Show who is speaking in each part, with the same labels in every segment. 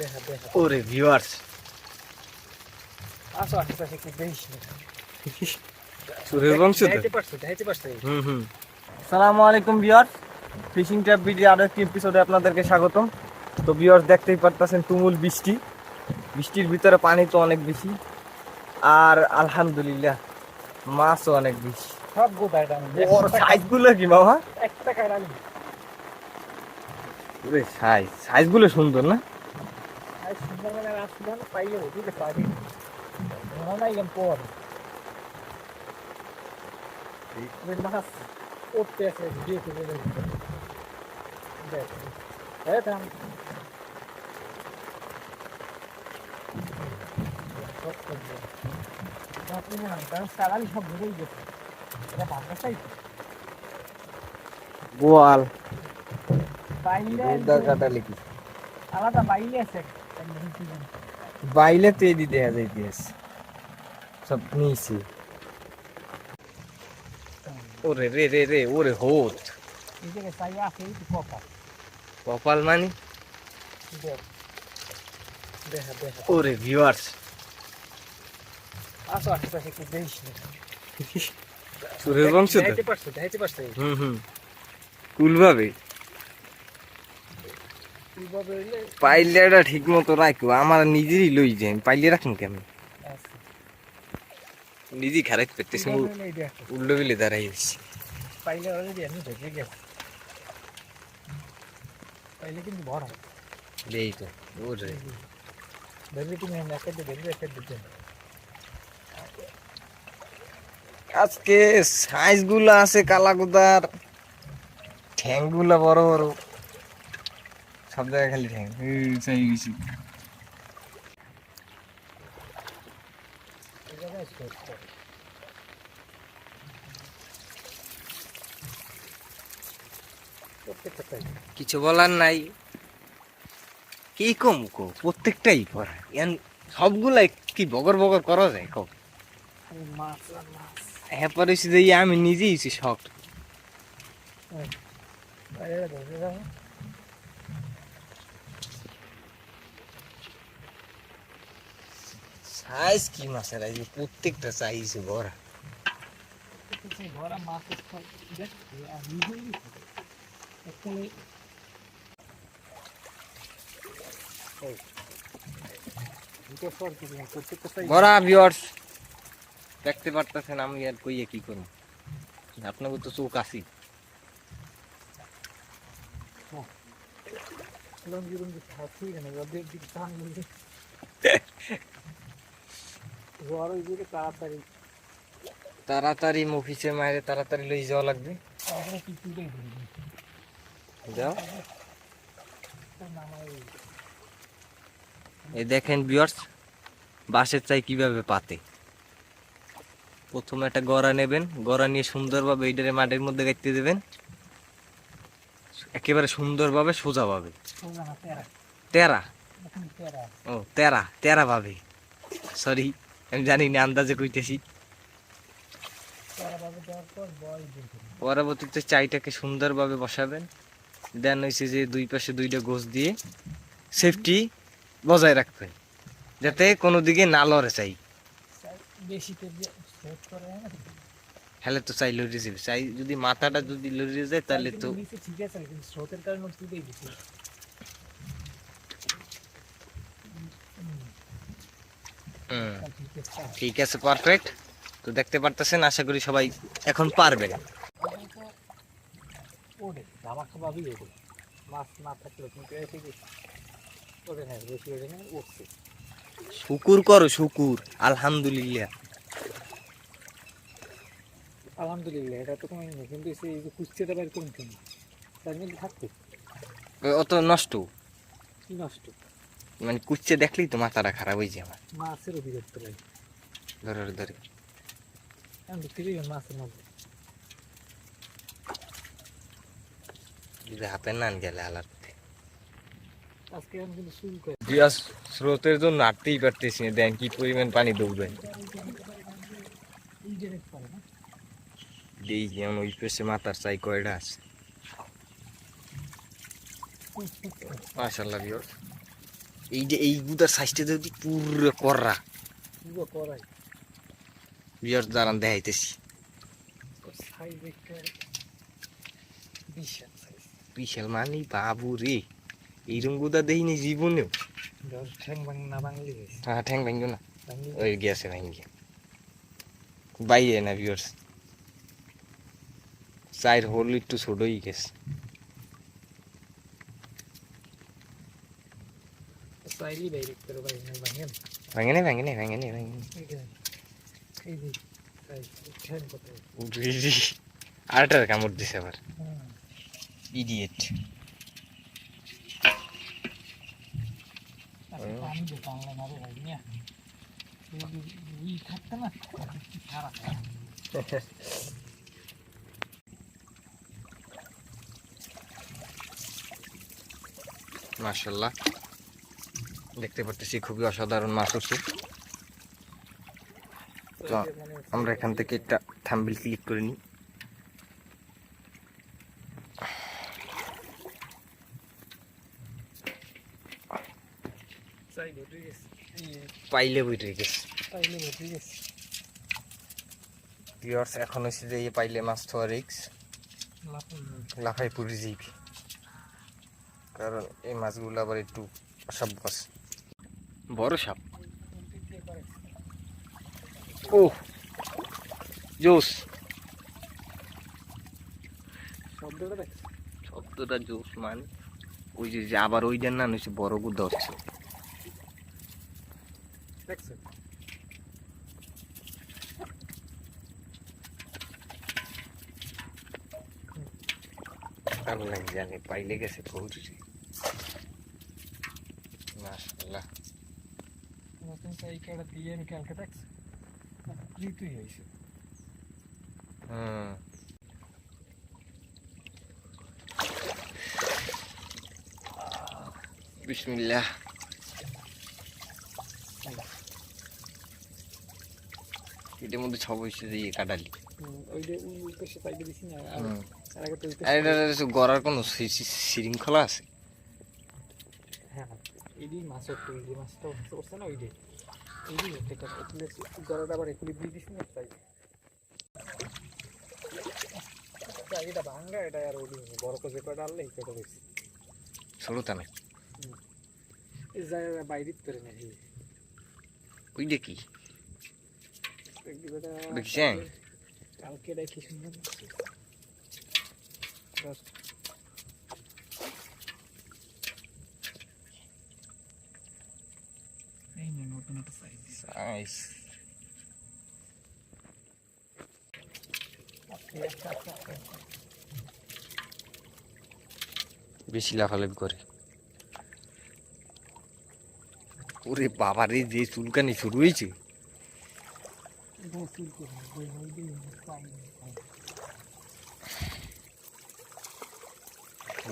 Speaker 1: দেখা দেখা
Speaker 2: ওরে ভিউয়ার্স
Speaker 1: আসো আশেপাশে একটু দেখিস না
Speaker 2: সুরের বংশ তো
Speaker 1: দেখাইতে পারছ দেখাইতে পারছ
Speaker 2: হুম হুম সালামু আলাইকুম ভিউয়ার্স ফিশিং ট্যাপ ভিডিও আরও একটি এপিসোডে আপনাদেরকে স্বাগতম। তো ভিউয়ার্স দেখতেই পারতেছেন তুমুল বৃষ্টি। বৃষ্টির ভিতরে পানি তো অনেক বেশি। আর আলহামদুলিল্লাহ মাছও অনেক বেশি।
Speaker 1: সব গোটা
Speaker 2: ওর সাইজগুলো কি বাবা? সাইজ সাইজগুলো সুন্দর না?
Speaker 1: আর সুন্দরবনের আসলে পাইলে বুঝতে পারি মনে গেম পর মাছ উঠতে আছে। ভিডিও করে দেখ হ্যাঁ থাম
Speaker 2: গোয়াল
Speaker 1: আলাদা বাইলে আছে
Speaker 2: বাইলে তো এদি দেখা যাইতেছে সব নিচে ওরে রে রে রে ওরে হোত
Speaker 1: এই জায়গায় চাই আছে এই কপা
Speaker 2: কপাল মানি
Speaker 1: দেখ দেখা দেখা
Speaker 2: ওরে ভিউয়ার্স
Speaker 1: আসো আশেপাশে একটু দেখিস না
Speaker 2: সুরের বংশ তো
Speaker 1: দেখাইতে পারছ দেখাইতে পারছ
Speaker 2: হুম হুম কুল ভাবে
Speaker 1: কীভাবে হইলে
Speaker 2: পাইলেটা ঠিক মতো রাখো আমার নিজেরই লই যাই পাইলে রাখুন কেমন নিজেই খারাপ
Speaker 1: দেখ
Speaker 2: উল্টো বিলে দাঁড়াই গেছি
Speaker 1: পাইলে পাইলে কিন্তু হয়
Speaker 2: এই তো ওরে
Speaker 1: ধরলে তুমি একটা ধরলে একটা দিতে
Speaker 2: আজকে সাইজগুলো আছে কালাকুদার ঠ্যাংগুলা বড় বড়। সব জায়গায় খালি ঠ্যাং। চাই গেছি। কিছু বলার নাই। কি কম কো? প্রত্যেকটাই পড়া। ইয়ান সবগুলাই কি বগর বগর করা যায় কম হ্যাঁ পরিস্থিতি আমি নিজেই শখ
Speaker 1: বাইরে ধরে রাখো
Speaker 2: সাইজ কি মাছের আজ প্রত্যেকটা সাইজ বড়
Speaker 1: কিছু ভরা মাছের ফল দেখ আর নিজেই একচুয়ালি দুটো ফল কি প্রত্যেকটা সাইজ
Speaker 2: বড়া ভিউয়ার্স দেখতে পারতেছেন আমি আর কইয়ে কি করব আপনাকে তো চোখ আসি
Speaker 1: লং জুরুম যে খাচ্ছি না ওদের দিক টান নিয়ে জ্বর ওই দিকে তাড়াতাড়ি।
Speaker 2: তাড়াতাড়ি অফিসে মায়ের তাড়াতাড়ি লই যাওয়া লাগবে। যাও। এই দেখেন ভিউয়ার্স বাঁশের চাই কীভাবে পাতে। প্রথমে একটা গড়া নেবেন গড়া নিয়ে সুন্দরভাবে এইটারে মাটির মধ্যে গাইতে দেবেন। একেবারে সুন্দরভাবে সোজাভাবে
Speaker 1: তেরা।
Speaker 2: ও তেরা তেরা ভাবে সরি আমি জানি না, আন্দাজে কইতেছি। পরবর্তীতে চাইটাকে সুন্দরভাবে বসাবেন। দেন হয়েছে যে দুই পাশে দুইটা গোছ দিয়ে সেফটি বজায় রাখবেন যাতে কোনো দিকে না লড়ে চাই। হলে তো চাই লড়ে যাবে। চাই যদি মাথাটা যদি লড়ে যায়, তাহলে তো
Speaker 1: ঠিক আছে কিন্তু স্রোতের কারণে তুলেই দিচ্ছে
Speaker 2: হুম,
Speaker 1: ঠিক আছে
Speaker 2: ঠিক আছে পারফেক্ট তো দেখতে পারতেছেন আশা করি সবাই এখন পারবেন
Speaker 1: কিন্তু উঠছে।
Speaker 2: শুকুর করো শুকুর। আলহামদুলিল্লাহ।
Speaker 1: আলহামদুলিল্লাহ এটা তো কোনো নেই কিন্তু সেই যে কুচ্ছেটা বাইর করুন কেন তার মধ্যে থাকতে
Speaker 2: অত নষ্ট?
Speaker 1: নষ্ট?
Speaker 2: মানে কুচ্ছে দেখলেই তো মাথাটা খারাপ হয়ে যায় আমার।
Speaker 1: মাছের অভিযুক্ত লাগে
Speaker 2: ধরে ধরে।
Speaker 1: আমি দেখতে মাছের মধ্যে।
Speaker 2: যদি হাতে নান গেলে আলার
Speaker 1: আজকে আমি কিন্তু শুরু করে।
Speaker 2: বিয়াস স্রোতের জন্য হাঁটতেই পারতেছি না। দেন কি পরিমাণ পানি দৌড়ে
Speaker 1: এই যে দেখতে পারে না
Speaker 2: এই যেমন ওই পেশে মাথার চাই কয়টা আছে? মাশাল্লাহ বিয়াস এই যে এই গুদার সাইজটা যদি পুরো কররা
Speaker 1: পুরো করাই।
Speaker 2: বিয়ার দাঁড়ান দেখাইতেছি।
Speaker 1: বিশাল
Speaker 2: মানে বাবু রে এইরকম গুদা দেখিনি জীবনেও।
Speaker 1: ঠ্যাং ভাঙ না ভাঙলে
Speaker 2: হ্যাঁ ঠ্যাং ভাঙলো না।
Speaker 1: ভাঙলে
Speaker 2: ওই গেছে ভাঙিয়ে বাইরে না বিয়ার্স চাইর হল একটু ছোটই গেছে। ভাঙে নেই ভাঙে নেই ভাঙে নেই ভাঙে নেই
Speaker 1: এই যে এই যে সাইজ ঠ্যাং কত
Speaker 2: আরেকটার কামড় দিছে আবার ইডিয়েট মাশাল্লাহ দেখতে পারতেছি, খুবই অসাধারণ মাছ হচ্ছে। তো আমরা এখান থেকে একটা থাম্বিল ক্লিক করে নিই। পাইলে এখন হচ্ছে যে পাইলে মাছ থোয়া রিক্স কারণ এই মাছগুলো আবার একটু অসভ্য আছে। বড় সাপ। ও জোস
Speaker 1: শব্দটা
Speaker 2: জোস মানে? ওই যে যে আবার ওই দেন না হচ্ছে বড় গুদা হচ্ছে। জানে পাইলে গেছে পৌঁছে মাশাল্লাহ
Speaker 1: নতুন সাইকেলটা দিয়ে আমি কালকে দেখছি তুই হয়েছে।
Speaker 2: হুম বিসমিল্লাহ। এটার মধ্যে ছব হয়েছে যে ইয়ে কাটালি
Speaker 1: আর
Speaker 2: এটা গড়ার কোনো শৃঙ্খলা আছে?
Speaker 1: এডি মাছ একটু এই যে মাছটা মাছ করছে না ওই যে এডি একটা একুলে গড়াটা আবার একুলে দিয়ে দিস না? তাই। এটা ভাঙ্গা এটা আর ওই বড় করে কয়টা আনলে এই বেশি
Speaker 2: ছোটতা নাই
Speaker 1: এই জায়গা বাইরে করে না
Speaker 2: ওই দেখি
Speaker 1: কি?
Speaker 2: দেখছেন?
Speaker 1: কালকে কি সুন্দর লাগছে। বাস। এই নে নতুন একটা সাইজ
Speaker 2: নাইস বেশি লাফালাফি করে ওরে বাবারে যে চুলকানি শুরু হয়েছে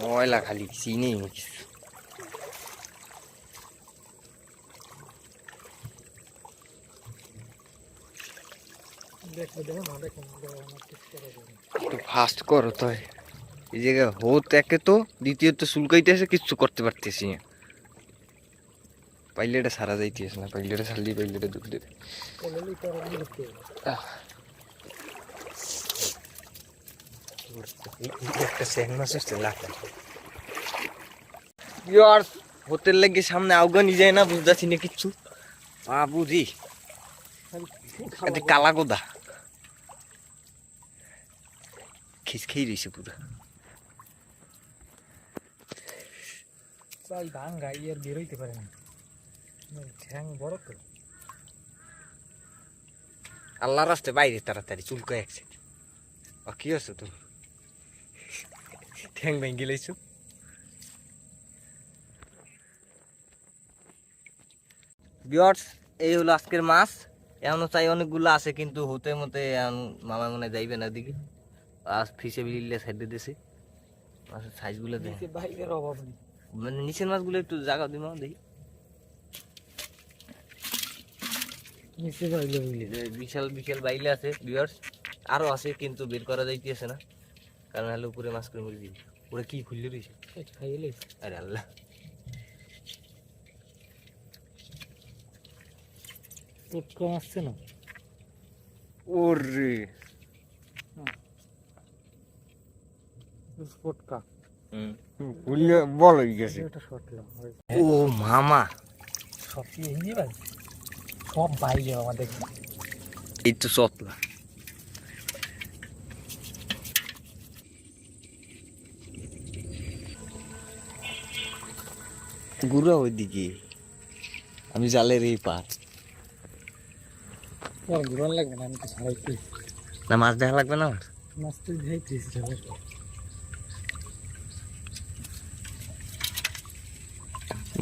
Speaker 2: ময়লা খালি চিনেই না কিছু
Speaker 1: দেখো দেখো না দেখো না, দেখো আমার ঠিক করে দেবে
Speaker 2: একটু ফাস্ট করো তো। এই জায়গায় হোত একে তো, দ্বিতীয়ত কিচ্ছু করতে পারতেছি সারা যাইতেছে না সারলি দুঃখ দেবে। হোটেল লাগে সামনে আউগানি যায় না, বুঝতেছি না কিচ্ছু। কালা গোদা খিস রয়েছে পুরো
Speaker 1: চাই ভাঙ্গা ইয়ার বেরোইতে পারে না ঠ্যাং বড় তো
Speaker 2: আল্লাহ রাস্তে বাইরে তাড়াতাড়ি চুলকো একছে ও কি আছো তুমি ঠ্যাং ভেঙে লাইছো বিয়ার্স এই হলো আজকের মাছ। এমনও চাই অনেকগুলো আছে কিন্তু হতে মতে মামা মনে যাইবে না দিকে সাইডে দিছে। মাছের সাইজগুলো দেখ
Speaker 1: নিচে বাইরের অভাব নেই।
Speaker 2: মানে নিচের মাছগুলো একটু জায়গা দিমা দেখি।
Speaker 1: নিচে বাইরে বুঝলি
Speaker 2: বিশাল বিশাল বাইলে আছে আরও আছে কিন্তু বের করা যাইতেছে না। কারণ হলো উপরে মাছ করে মরে দিবি ওরা কি খুললে রয়েছে
Speaker 1: খাইলে
Speaker 2: আরে আল্লাহ।
Speaker 1: আসছে না।
Speaker 2: ওরে।
Speaker 1: স্পট কা
Speaker 2: বল হয়ে গেছে।
Speaker 1: এটা শর্ট লাম
Speaker 2: ও মামা।
Speaker 1: সব কি হিন্দি ভাই সব বাইরে আমাদের।
Speaker 2: এই তো সতলা গুড়া ওইদিকে। আমি জালের এই পার
Speaker 1: ঘুরান লাগবে না? আমি তো
Speaker 2: না মাছ দেখা লাগবে না আমার?
Speaker 1: মাছ তো যাইতেছি যাবে
Speaker 2: তুমি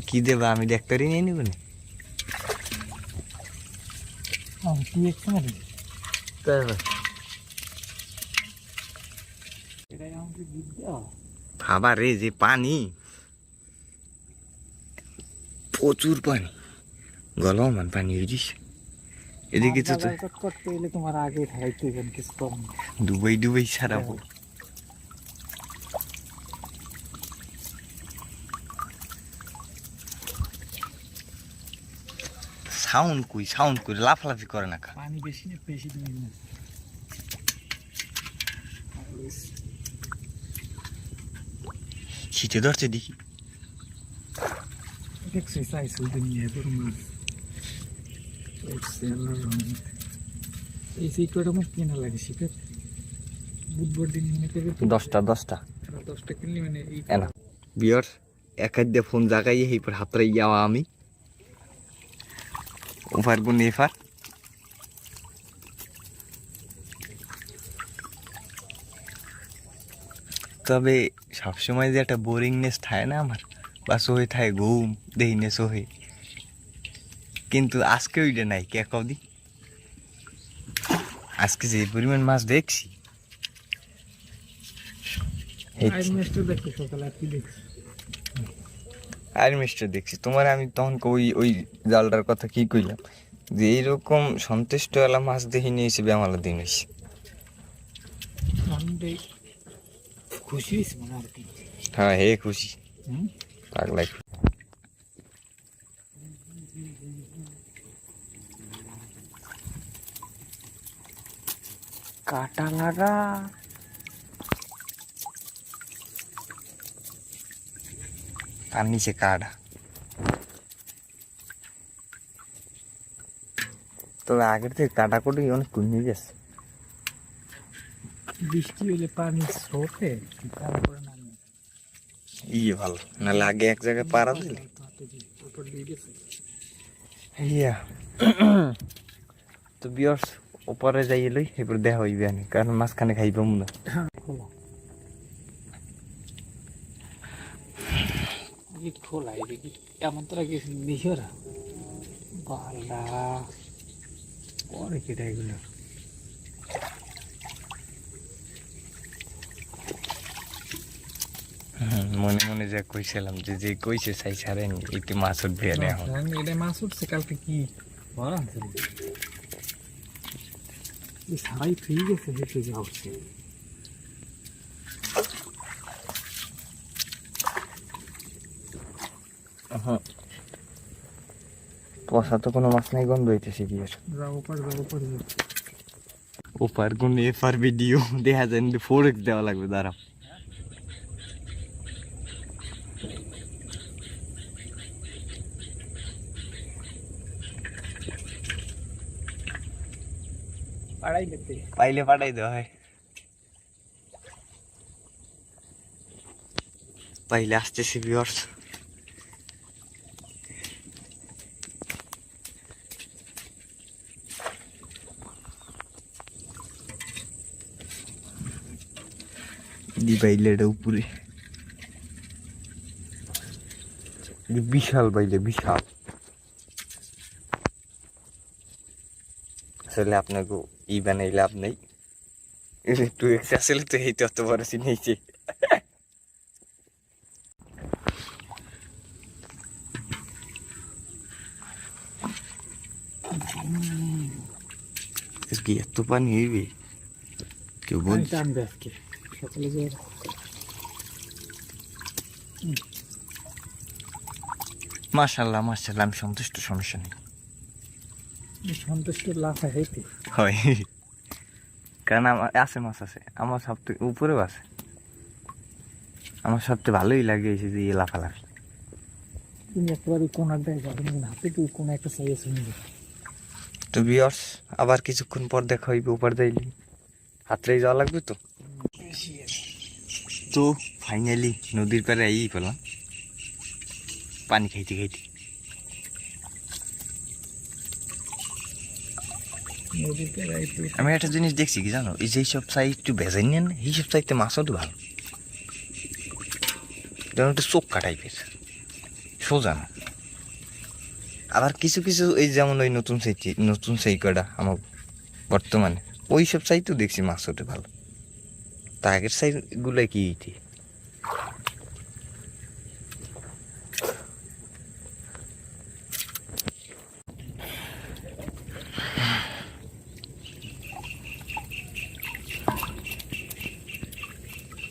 Speaker 2: কি দেবা? আমি ডাক্তারই নিয়ে নিব না ভাবা রে যে পানি। প্রচুর পানি। গলমান পানি বুঝিস? এদিকে তো।
Speaker 1: তোমার আগে।
Speaker 2: ডুবাই ডুবাই সারাবো সাউন্ড কই সাউন্ড কই লাফালাফি করে না কা
Speaker 1: পানি বেশি না বেশি তুমি না
Speaker 2: শীতে ধরছে দেখি।
Speaker 1: দিন
Speaker 2: দশটা দশটা।
Speaker 1: দশটা কিনলে মানে
Speaker 2: বিয়র ফোন জাগাই এই পর হাতরে যাওয়া আমি। ওভার গুণ এফার তবে সবসময় যে একটা বোরিংনেস থাকে না আমার বা সহে থাকে ঘুম দেহিনে সহে। কিন্তু আজকে ওইটা নাই কে কদি আজকে যে পরিমাণ মাছ দেখছি।
Speaker 1: দেখছি।
Speaker 2: আর মিস্টার দেখছি। তোমার আমি তখন ওই ওই জালটার কথা কি কইলাম? যে এইরকম সন্তুষ্ট এলা মাছ দেখি নিয়ে এসে বেমালা দিন হয়েছে
Speaker 1: খুশি
Speaker 2: হ্যাঁ হে খুশি। পাগলাই।
Speaker 1: কাটা
Speaker 2: তার নিচে কাটা তবে আগের থেকে কাটাকুটি অনেক কমে গেছে।
Speaker 1: বৃষ্টি হলে পানি স্রোতে
Speaker 2: ইয়ে ভালো নাহলে আগে এক জায়গায় পারা দিলে। ইয়া। তো বিয়র্স ওপরে যাই লই এবার দেখা হইবে কারণ মাঝখানে খাইব না
Speaker 1: খোলা এই খোলা এদিকে এমন তোরা গেছি নিহরা বালা পরে কেটে এগুলো।
Speaker 2: হুম, মনে মনে যা কইছিলাম যে যে কইছে চাই ছাড়েন একটু মাছ উঠবে না এখন।
Speaker 1: এটা মাছ উঠছে কালকে কি এই সারাই ফ্রি গেছে হেঁটে যা
Speaker 2: পশা তো কোনো মাছ নাই গন্ধ হইতেছে কি ওপার কোন এফার ভিডিও দেখা যায় না ফোরেক্স দেওয়া লাগবে দাঁড়াও। পাইলে পাঠাই দেওয়া হয়। পাইলে আসতেছে ভিউয়ার্স এটা উপরে। বিশাল পাইলে বিশাল। আসলে আপনাকে ই বানাই লাভ নেই। একটু আসলে তো এই তত বড় চিনেছি কি এত পানি হইবে? কেউ বল
Speaker 1: পানি টানবে আজকে সকালে যে
Speaker 2: মাশাল্লাহ মাশাল্লাহ আমি সন্তুষ্ট সমস্যা নেই।
Speaker 1: সন্তুষ্ট
Speaker 2: হয় কারণ আমার আছে মাছ আছে আমার সবথেকে উপরেও আছে। আমার সবচেয়ে ভালোই লাগে এই যে লাফালাফি।
Speaker 1: তুমি একেবারে কোনার দেয় যাবে হাতে তুই কোন একটা সাইজ শুনবি
Speaker 2: তো বিয়ার্স আবার কিছুক্ষণ পর দেখা হইবে উপর যাইলি হাতরেই যাওয়া লাগবে তো? তো ফাইনালি নদীর পাড়ে আই পেলাম। পানি খাইতে খাইতে। আমি একটা জিনিস দেখছি কি জানো? এই যেই সব সাইজ একটু ভেজাই নেন এই সব সাইজতে মাছও তো ভালো। যেমন একটু চোখা টাইপের সোজা না। আবার কিছু কিছু এই যেমন ওই নতুন সাইজ নতুন সেই কটা আমার বর্তমানে ওই সব সাইজ তো দেখছি মাছ ওঠে ভালো। তা আগের সাইজগুলো কি ইতি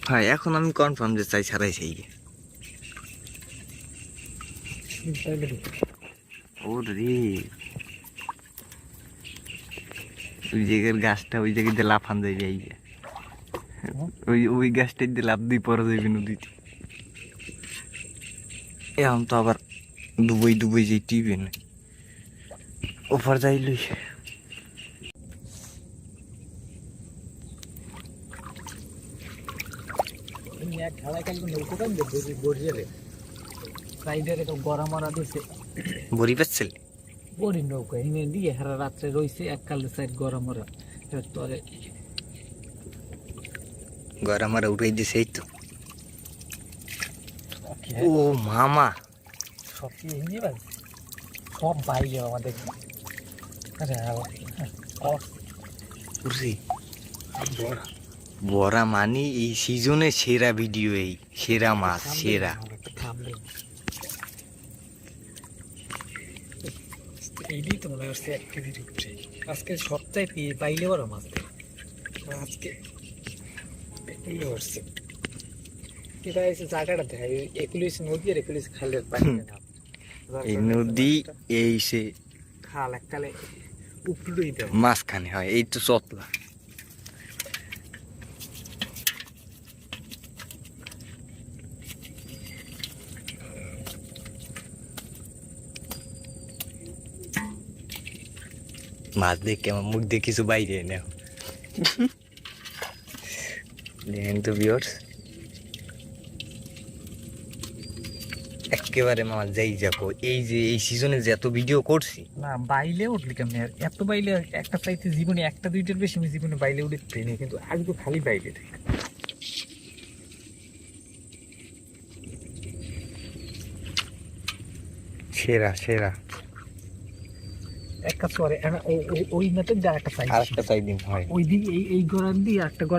Speaker 2: হ্যাঁ এখন আমি কনফার্ম যে চাই ছাড়াই সেই ওর। রে ওই জায়গার গাছটা, ওই জায়গায় দিয়ে লাফান যাইবে এই ওই ওই দিয়ে লাফ দিয়ে পরে যাইবে নদীতে এখন তো আবার ডুবই ডুবই যাই টিবে না ওপার যাইলই বড়ি পাচ্ছিল
Speaker 1: বড়ি নৌকা এনে দিয়ে হারা রাত্রে রইছে এক কালে সাইড তরে
Speaker 2: ঘর আমার উঠাই দিছে এই তো। ও মামা।
Speaker 1: সব কি বাইরে আমাদের। আরে
Speaker 2: বড়া। মানি এই সিজনে সেরা ভিডিও এই সেরা মাছ সেরা।
Speaker 1: থামলে এইটাই তো মনে হচ্ছে এক কেজির উপরে। আজকে সপ্তাহে পাইলে বড় মাছ আজকে হচ্ছে এটা এসে জায়গাটা দেখায় একুলিশ নদী আর একুলিশ খালের পানি
Speaker 2: এই নদী এই সে
Speaker 1: খাল এককালে উপরেই দেয়
Speaker 2: মাঝখানে হয় এই তো চতলা মাছ দেখে আমার মুখ দিয়ে কিছু বাইরে নেও দেখেন তো বিয়র্স একেবারে মামা যাই যাব। এই যে এই সিজনে যে এত ভিডিও করছি।
Speaker 1: না বাইলে উঠলি কেমনি? আর এত বাইলে একটা চাইতে জীবনে একটা দুইটার বেশি আমি জীবনে বাইলে উঠে ট্রেনে কিন্তু খালি বাইলে থাকে।
Speaker 2: সেরা সেরা।
Speaker 1: একটা সরে ওই নাতে যা একটা চাই
Speaker 2: আর একটা চাই দিন হয়।
Speaker 1: ওই দিকে এই এই গড়ার দিয়ে একটা